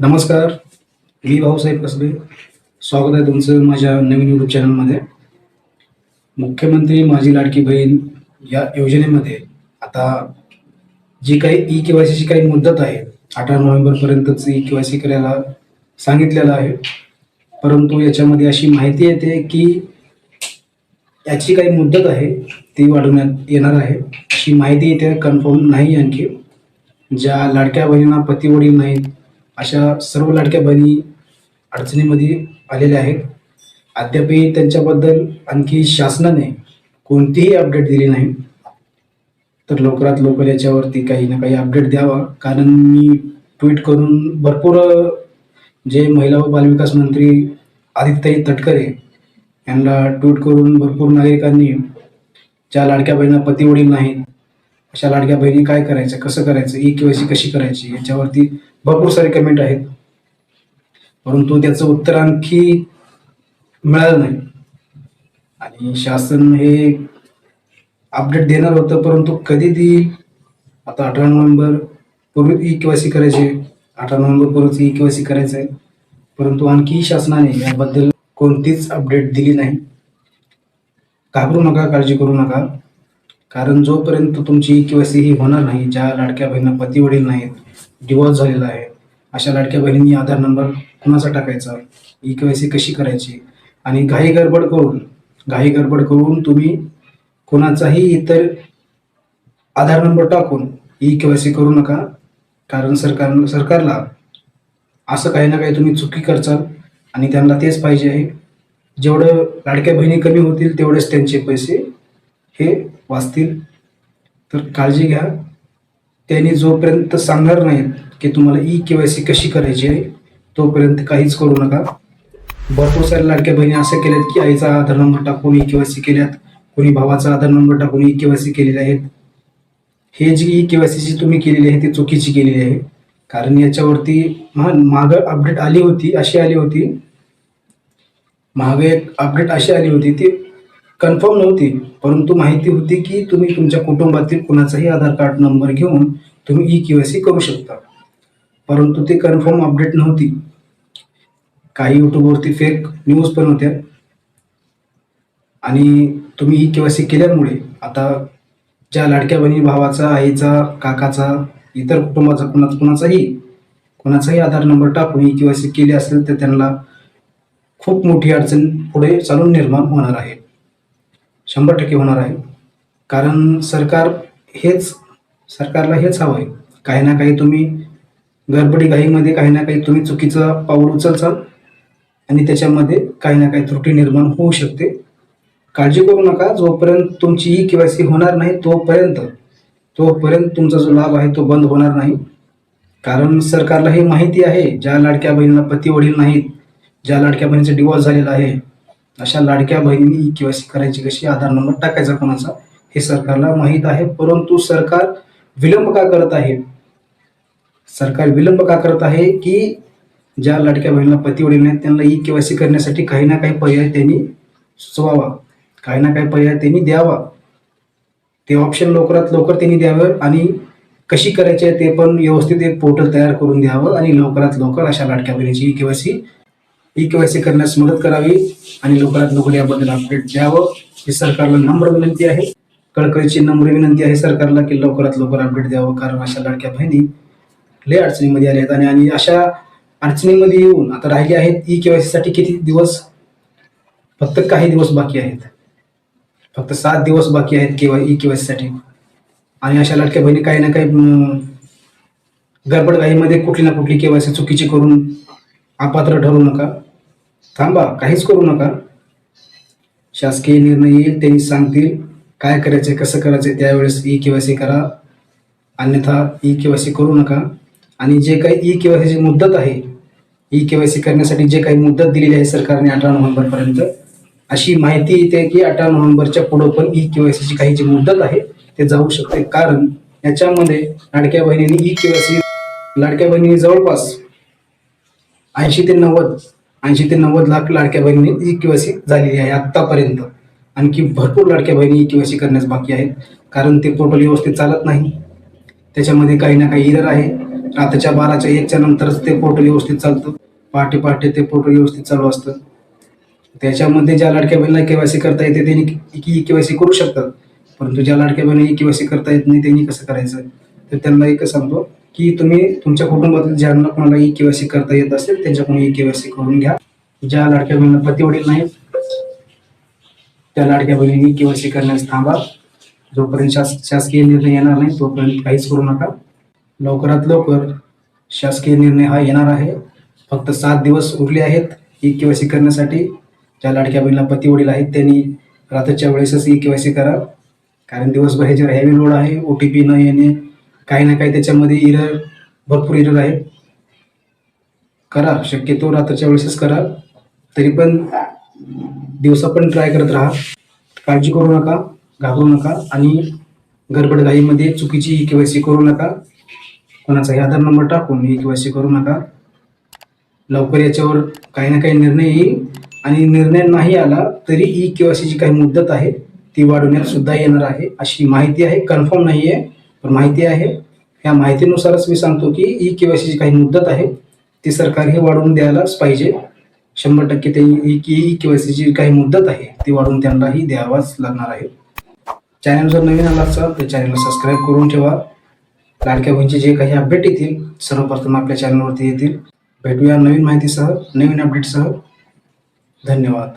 नमस्कार मी भाऊसाहेब कसबे. स्वागत आहे तुमचं माझ्या नवीन यूट्यूब चॅनलमध्ये मुख्यमंत्री माझी लाडकी बहीण या योजनेमध्ये आता जी काही ई के वाय सीची काही मुदत आहे अठरा नोव्हेंबरपर्यंतच ई के वाय सी करायला सांगितलेलं आहे. परंतु याच्यामध्ये अशी माहिती येते की याची काही मुदत आहे ती वाढवण्यात येणार आहे. अशी माहिती येते कन्फर्म नाही आणखी. ज्या लाडक्या बहिणींना पती वडील नाहीत अशा सर्व लाडक्या बहिणी अडचणीमध्ये आलेल्या आहेत. अद्यापही त्यांच्याबद्दल आणखी शासनाने कोणतीही अपडेट दिली नाही. तर लवकरात लवकर याच्यावरती काही ना काही अपडेट द्यावा. कारण मी ट्विट करून भरपूर जे महिला व बालविकास मंत्री आदित्यताई तटकरे यांना ट्विट करून भरपूर नागरिकांनी ज्या लाडक्या बहिणींना पती वडील नाहीत अशा लाडक्या बहिणी काय करायचं कसं करायचं ई केवायसी कशी करायची याच्यावरती भरपूर सारे कमेंट आहेत. परंतु त्याचं उत्तर आणखी मिळालं नाही. आणि शासन हे अपडेट देणार होतं परंतु कधी देईल आता अठरा नोव्हेंबर पूर्वी ई केवायसी करायचे अठरा नोव्हेंबर पूर्वीच ई केवायसी करायचं आहे परंतु आणखी शासनाने याबद्दल कोणतीच अपडेट दिली नाही. घाबरू नका काळजी करू नका. कारण जोपर्यंत तुमची केवायसी ही होणार नाही ज्या लाडक्या बहिणींना पती वडील नाहीत डिवॉर्स झालेला आहे अशा लाडक्या बहिणींनी आधार नंबर कुणाचा टाकायचा? ई केवायसी कशी करायची? आणि घाई गडबड करून घाई गडबड करून तुम्ही कोणाचाही इतर आधार नंबर टाकून ई केवायसी करू नका. कारण सरकार सरकारला असं काही ना काही तुम्ही चुकी करचाल आणि त्यांना तेच पाहिजे आहे. जेवढं लाडक्या बहिणी कमी होतील तेवढेच त्यांचे पैसे हे वाचतील. तर काळजी घ्या. त्यांनी जोपर्यंत सांगणार नाहीत की तुम्हाला ई के वाय सी कशी करायची आहे तोपर्यंत काहीच करू नका. भरपूर साऱ्या लाडक्या बहिणी असं केल्यात की आईचा आधार नंबर टाकून ई के वाय सी केल्यात. कोणी भावाचा आधार नंबर टाकून ई के वाय सी केलेले आहेत. हे जी ई के वाय सीची तुम्ही केलेली आहे ती चुकीची केलेली आहे. कारण याच्यावरती माग अपडेट आली होती अशी आली होती. मागे एक अपडेट अशी आली होती ती कन्फर्म नव्हती परंतु माहिती होती की तुम्ही तुमच्या कुटुंबातील कुणाचाही आधार कार्ड नंबर घेऊन तुम्ही ई केवायसी करू शकता. परंतु ती कन्फर्म अपडेट नव्हती. काही युट्यूबवरती फेक न्यूज पण होत्या. आणि तुम्ही ई केवायसी केल्यामुळे आता ज्या लाडक्या बहिणी भावाचा आईचा काकाचा इतर कुटुंबाचा कुणाचा कुणाचाही कुणाचाही आधार नंबर टाकून ई केवायसी केली असेल तर त्यांना खूप मोठी अडचण पुढे चालून निर्माण होणार आहे. शंभर टक्के होणार आहे. कारण सरकार हेच सरकारला हेच हवं आहे. काही ना काही तुम्ही गडबडी घाईमध्ये काही ना काही तुम्ही चुकीचं पाऊल उचलचाल आणि त्याच्यामध्ये काही ना काही त्रुटी निर्माण होऊ शकते. काळजी करू नका. जोपर्यंत तुमची ई केवायसी होणार नाही तोपर्यंत तोपर्यंत तुमचा जो लाभ आहे तो बंद होणार नाही. कारण सरकारला हे माहिती आहे ज्या लाडक्या बहिणीला पती वडील नाहीत ज्या लाडक्या बहिणीचं डिवॉर्स झालेला आहे अशा लाडक्या बहिणी केवायसी करायची कशी? आधार नंबर टाकायचा कोणाचा? हे सरकारला माहीत आहे परंतु सरकार विलंब का करत आहे? सरकार विलंब का करत आहे की ज्या लाडक्या बहिणीला पती वडील नाहीत त्यांना ई केवायसी करण्यासाठी काही ना काही पर्याय त्यांनी सुचवावा. काही ना काही पर्याय त्यांनी द्यावा. ते ऑप्शन लवकरात लवकर त्यांनी द्यावं आणि कशी करायची आहे ते पण व्यवस्थित एक पोर्टल तयार करून द्यावं आणि लवकरात लवकर अशा लाडक्या बहिणीची ई केवायसी ई केवायसी करण्यास मदत करावी आणि लवकरात लवकर याबद्दल अपडेट द्यावं ही सरकारला नम्र विनंती आहे. कळकळीची नम्र विनंती आहे सरकारला की लवकरात लवकर अपडेट द्यावं कारण अशा लाडक्या बहिणी लय अडचणीमध्ये आल्या आहेत आणि आणि अशा अडचणीमध्ये येऊन आता राहिले आहेत ई केवायसी साठी किती दिवस? फक्त काही दिवस बाकी आहेत. फक्त सात दिवस बाकी आहेत केवाय ई केवायसी साठी आणि अशा लाडक्या बहिणी काही ना काही अं, गडबडघाईमध्ये कुठली ना कुठली केवायसी चुकीची करून अपात्र ठरू नका. थांबा काहीच करू नका. शासकीय निर्णय येईल त्यांनी सांगतील काय करायचे कसं करायचे त्यावेळेस ई केवायसी करा. अन्यथा ई केवायसी करू नका. आणि जे काही ई केवायसीची मुदत आहे ई केवायसी करण्यासाठी जे काही मुदत दिलेली आहे सरकारने अठरा नोव्हेंबरपर्यंत अशी माहिती येते की अठरा नोव्हेंबरच्या पुढं पण ई केवायसीची काही जी मुदत आहे ते जाऊ शकते. कारण याच्यामध्ये लाडक्या बहिणीने ई केवायसी लाडक्या बहिणीने जवळपास ऐंशी ते नव्वद ऐंशी ते नव्वद लाख लाडक्या बहिणी ई केवायसी झालेली आहे आत्तापर्यंत. आणखी भरपूर लाडक्या बहिणी ई केवायसी करण्यास बाकी आहेत कारण ते पोर्टल व्यवस्थित चालत नाही. त्याच्यामध्ये काही ना काही इरर आहे. रात्रीच्या बाराच्या एकच्या नंतरच ते पोर्टल व्यवस्थित चालतं. पहाटे पहाटे ते पोर्टल व्यवस्थित चालू असतं. त्याच्यामध्ये ज्या लाडक्या बहिणीला केवायसी करता येते त्यांनी ई केवायसी करू शकतात. परंतु ज्या लाडक्या बहिणी ई केवायसी करता येत नाही त्यांनी कसं करायचं? तर त्यांना एकच सांगतो की तुम्ही तुमच्या कुटुंबातील ज्यांना कोणाला ई केवायसी करता येत असेल त्यांच्याकडून ई केवायसी करून घ्या. ज्या लाडक्या बहिणीला पती वडील नाही त्या लाडक्या बहिणींनी केवायसी करण्यास थांबा. जोपर्यंत शास शासकीय निर्णय येणार नाही तोपर्यंत काहीच करू नका. लवकरात लवकर शासकीय निर्णय हा येणार आहे. फक्त सात दिवस उरले आहेत ई केवायसी करण्यासाठी. ज्या लाडक्या बहिणीला पती वडील आहेत त्यांनी रात्रीच्या वेळेसच ई केवायसी करा. कारण दिवसभर ह्याच्यावर हेवी लोड आहे. ओ टी पी न येणे काही ना काही त्याच्यामध्ये इरर भरपूर इरर आहे. करा शक्यतो रात्रीच्या वेळेसच करा. तरी पण दिवसा पण ट्राय करत राहा. काळजी करू नका घाबरू नका आणि गडबडघाईमध्ये चुकीची ई केवायसी करू नका. कोणाचाही आधार नंबर टाकून ई केवायसी करू नका. लवकर याच्यावर काही ना काही निर्णय येईल आणि निर्णय नाही आला तरी ई केवायसीची काही मुदत आहे ती वाढवण्यात सुद्धा येणार आहे अशी माहिती आहे कन्फर्म नाही आहे पण माहिती आहे या माहितीनुसारच मी सांगतो की ई केवायसीची काही मुदत आहे ती सरकारही वाढवून द्यायलाच पाहिजे. शंभर टक्के ते ई ई केवायसीची काही मुदत आहे ती वाढवून त्यांनाही द्यावाच लागणार आहे. चॅनल जर नवीन आला असाल तर चॅनलला सबस्क्राईब करून ठेवा. लाडक्या बहिणीचे जे काही अपडेट येतील सर्वप्रथम आपल्या चॅनलवरती येतील. भेटूया नवीन माहितीसह नवीन अपडेटसह धन्यवाद.